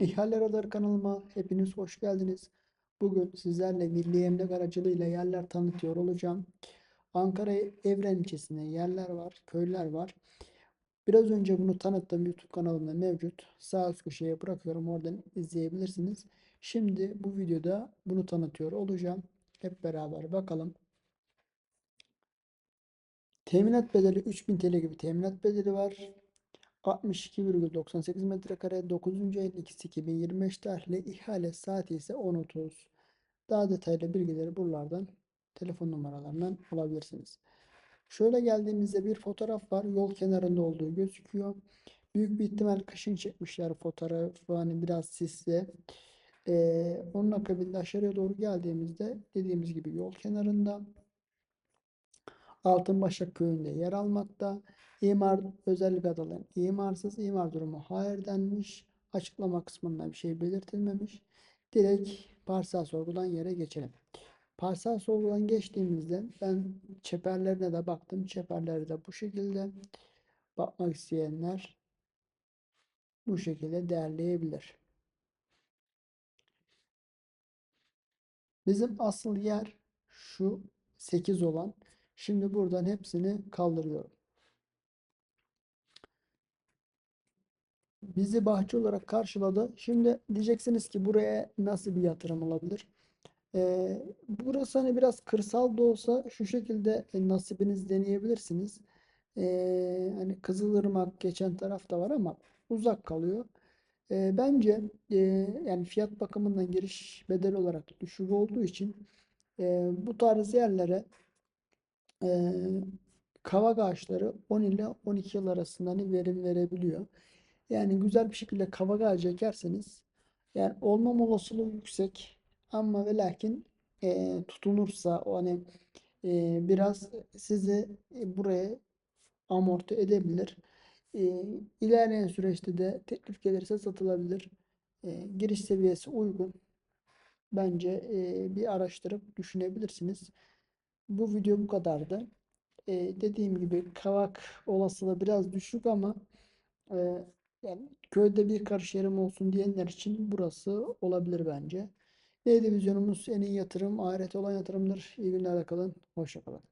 İhale Radar kanalıma hepiniz hoş geldiniz. Bugün sizlerle milli emlak aracılığıyla yerler tanıtıyor olacağım. Ankara Evren ilçesinde yerler var, köyler var. Biraz önce bunu tanıttığım YouTube kanalımda mevcut. Sağ üst köşeye bırakıyorum. Oradan izleyebilirsiniz. Şimdi bu videoda bunu tanıtıyor olacağım. Hep beraber bakalım. Teminat bedeli 3000 TL gibi teminat bedeli var. 62,98 metrekare 9. ayın 2'si 2025 tarihli ihale saati ise 10.30. Daha detaylı bilgileri buralardan telefon numaralarından bulabilirsiniz. Şöyle geldiğimizde bir fotoğraf var. Yol kenarında olduğu gözüküyor. Büyük bir ihtimal kışın çekmişler fotoğrafı. Hani biraz sisli. Ee, onun akabinde aşağıya doğru geldiğimizde dediğimiz gibi yol kenarında Altınbaşak köyünde yer almakta. İmar özellik adaların imarsız imar durumu hayır denmiş. Açıklama kısmında bir şey belirtilmemiş. Direkt parsel sorgudan yere geçelim. Parsel sorgudan geçtiğimizde ben çeperlerine de baktım. Çeperleri de bu şekilde. Bakmak isteyenler bu şekilde değerleyebilir. Bizim asıl yer şu 8 olan. Şimdi buradan hepsini kaldırıyorum. Bizi bahçe olarak karşıladı. Şimdi diyeceksiniz ki buraya nasıl bir yatırım olabilir? Ee, burası hani biraz kırsal da olsa şu şekilde e, nasibiniz deneyebilirsiniz. Ee, hani Kızılırmak geçen tarafta var ama uzak kalıyor. Ee, bence e, yani fiyat bakımından giriş bedeli olarak düşük olduğu için e, bu tarz yerlere e, kavak ağaçları 10 ile 12 yıl arasında hani verim verebiliyor. Yani güzel bir şekilde kavak ağacı ekerseniz yani olmam olasılığı yüksek ama ve lakin e, tutunursa o hani e, biraz sizi e, buraya amorti edebilir. E, ilerleyen süreçte de teklif gelirse satılabilir. E, giriş seviyesi uygun. Bence e, bir araştırıp düşünebilirsiniz. Bu video bu kadardı. E, dediğim gibi kavak olasılığı biraz düşük ama e, yani köyde bir karış yerim olsun diyenler için burası olabilir bence. D divizyonumuz en iyi yatırım, ahiret olan yatırımdır. İyi günler kalın. Hoşça kalın.